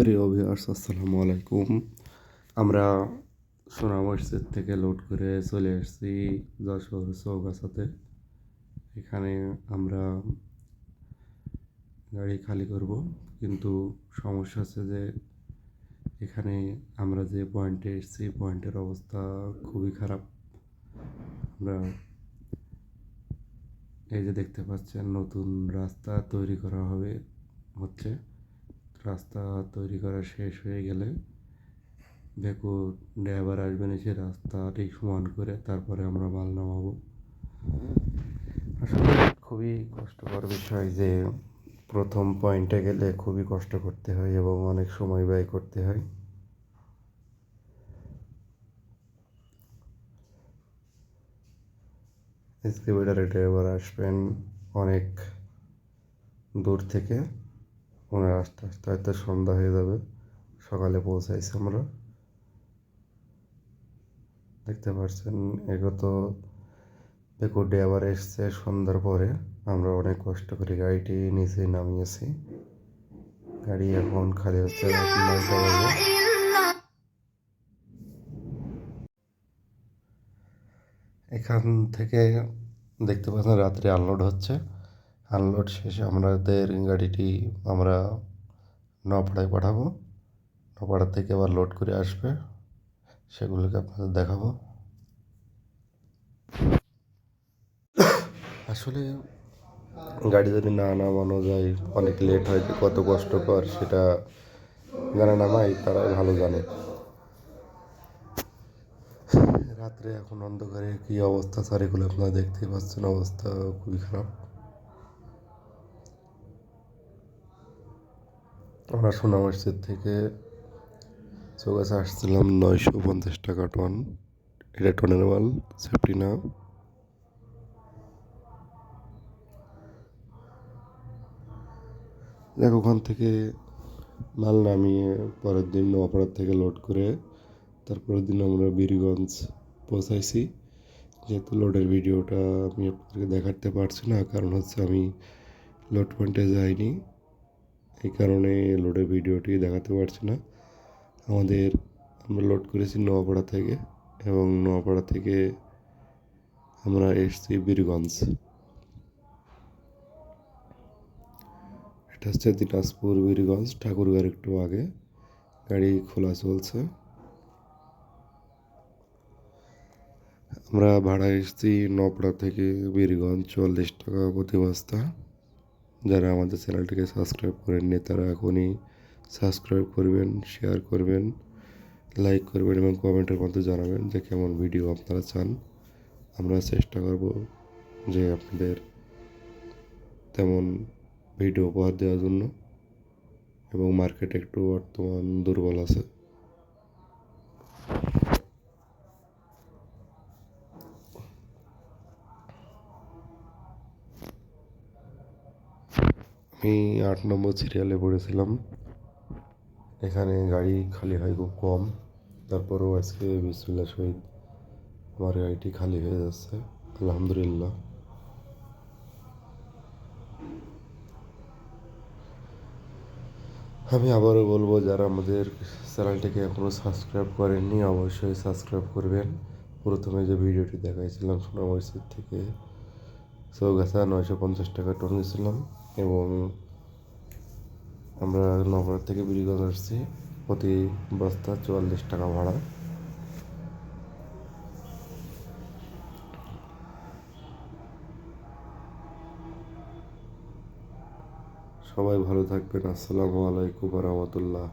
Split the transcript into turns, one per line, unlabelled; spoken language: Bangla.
প্রিয় ভিউয়ার্স আসসালামু আলাইকুম। আমরা সোনা মসজিদ থেকে লোড করে চলে এসেছি যশোর চৌগাছাতে। এখানে আমরা গাড়ি খালি করব, কিন্তু সমস্যা হচ্ছে যে এখানে আমরা যে পয়েন্টে এসেছি পয়েন্টের অবস্থা খুবই খারাপ। আমরা এই যে দেখতে পাচ্ছেন, নতুন রাস্তা তৈরি করা হবে, হচ্ছে। রাস্তা তৈরি করা শেষ হয়ে গেলে দেখো ড্রাইভার আসবেন এসে রাস্তাটি সমান করে তারপরে আমরা মাল নামাবো। আসলে খুবই কষ্টকর বিষয় যে প্রথম পয়েন্টে গেলে খুবই কষ্ট করতে হয় এবং অনেক সময় ব্যয় করতে হয়। এক্সকেভেটারে ড্রাইভার আসবেন অনেক দূর থেকে। ওনার আস্তে আস্তে হয়তো সন্ধ্যা হয়ে যাবে। সকালে পৌঁছাইছি আমরা। দেখতে পাচ্ছেন এগত বেকু ড্রাইভার এসছে সন্ধ্যার পরে। আমরা অনেক কষ্ট করে গাড়িটি নিচে নামিয়েছি। গাড়ি এখন খালি হচ্ছে এখান থেকে দেখতে পাচ্ছেন, রাত্রে আনলোড হচ্ছে। আনলোড শেষে আমাদের গাড়িটি আমরা নপাড়ায় পাঠাবো। নপাড়া থেকে আবার লোড করে আসবে। সেগুলোকে আপনাদের দেখাবো। আসলে গাড়ি যদি না নামানো যায়, অনেক লেট হয়, কত কষ্টকর সেটা যারা নামায় তারাই ভালো জানে। রাত্রে এখন অন্ধকারে কী অবস্থা স্যার এগুলো আপনারা দেখতেই পাচ্ছেন, অবস্থা খুবই খারাপ। আমরা সোনা মসজিদ থেকে চৌগাছে আসছিলাম নয়শো পঞ্চাশ টাকা টন। এটা টনের মাল, সেফটি না। দেখ, ওখান থেকে মাল নামিয়ে পরের দিন অপরাধ থেকে লোড করে তারপরের দিন আমরা বীরগঞ্জ পৌঁছাইছি। যেহেতু লোডের ভিডিওটা আমি আপনাদেরকে দেখাতে পারছি না, কারণ হচ্ছে আমি লোড পয়েন্টে যাইনি। কারণে লোডের ভিডিওটি দেখাতে পারছি না। আমাদের আমরা লোড করেছি নোয়াপাড়া থেকে এবং নোয়াপাড়া থেকে আমরা এসছি বীরগঞ্জ। এটা হচ্ছে দিনাজপুর বীরগঞ্জ ঠাকুরগাঁর একটু আগে। গাড়ি খোলা চলছে। আমরা ভাড়া এসেছি নপড়া থেকে বীরগঞ্জ চল্লিশ টাকা প্রতি বস্তা। যারা আমাদের চ্যানেলটিকে সাবস্ক্রাইব করেননি, তারা এখনই সাবস্ক্রাইব করবেন শেয়ার করবেন লাইক করবেন এবং কমেন্টের মধ্যে জানাবেন যে কেমন ভিডিও আপনারা চান। আমরা চেষ্টা করব যে আপনাদের তেমন ভিডিও উপহার দেওয়ার জন্য এবং মার্কেট একটু বর্তমান দুর্বল আছে। আমি আট নম্বর সিরিয়ালে পড়েছিলাম। এখানে গাড়ি খালি হয় খুব কম। তারপরেও আজকে বিসমুল্লা সহিত আমার গাড়িটি খালি হয়ে যাচ্ছে। আলহামদুলিল্লাহ। আমি আবারও বলব, যারা আমাদের চ্যানেলটিকে এখনও সাবস্ক্রাইব করেননি, অবশ্যই সাবস্ক্রাইব করবেন। প্রথমে যে ভিডিওটি দেখাইছিলাম সোনা মসজিদ থেকে, চৌগাছা নয়শো পঞ্চাশ টাকা টন গেছিলাম এবং আমরা নগর থেকে বিড়িগঞ্জ আসছি। প্রতি বস্তা চুয়াল্লিশ টাকা ভাড়া। সবাই ভালো থাকবেন। আসসালামু আলাইকুম রহমতুল্লাহ।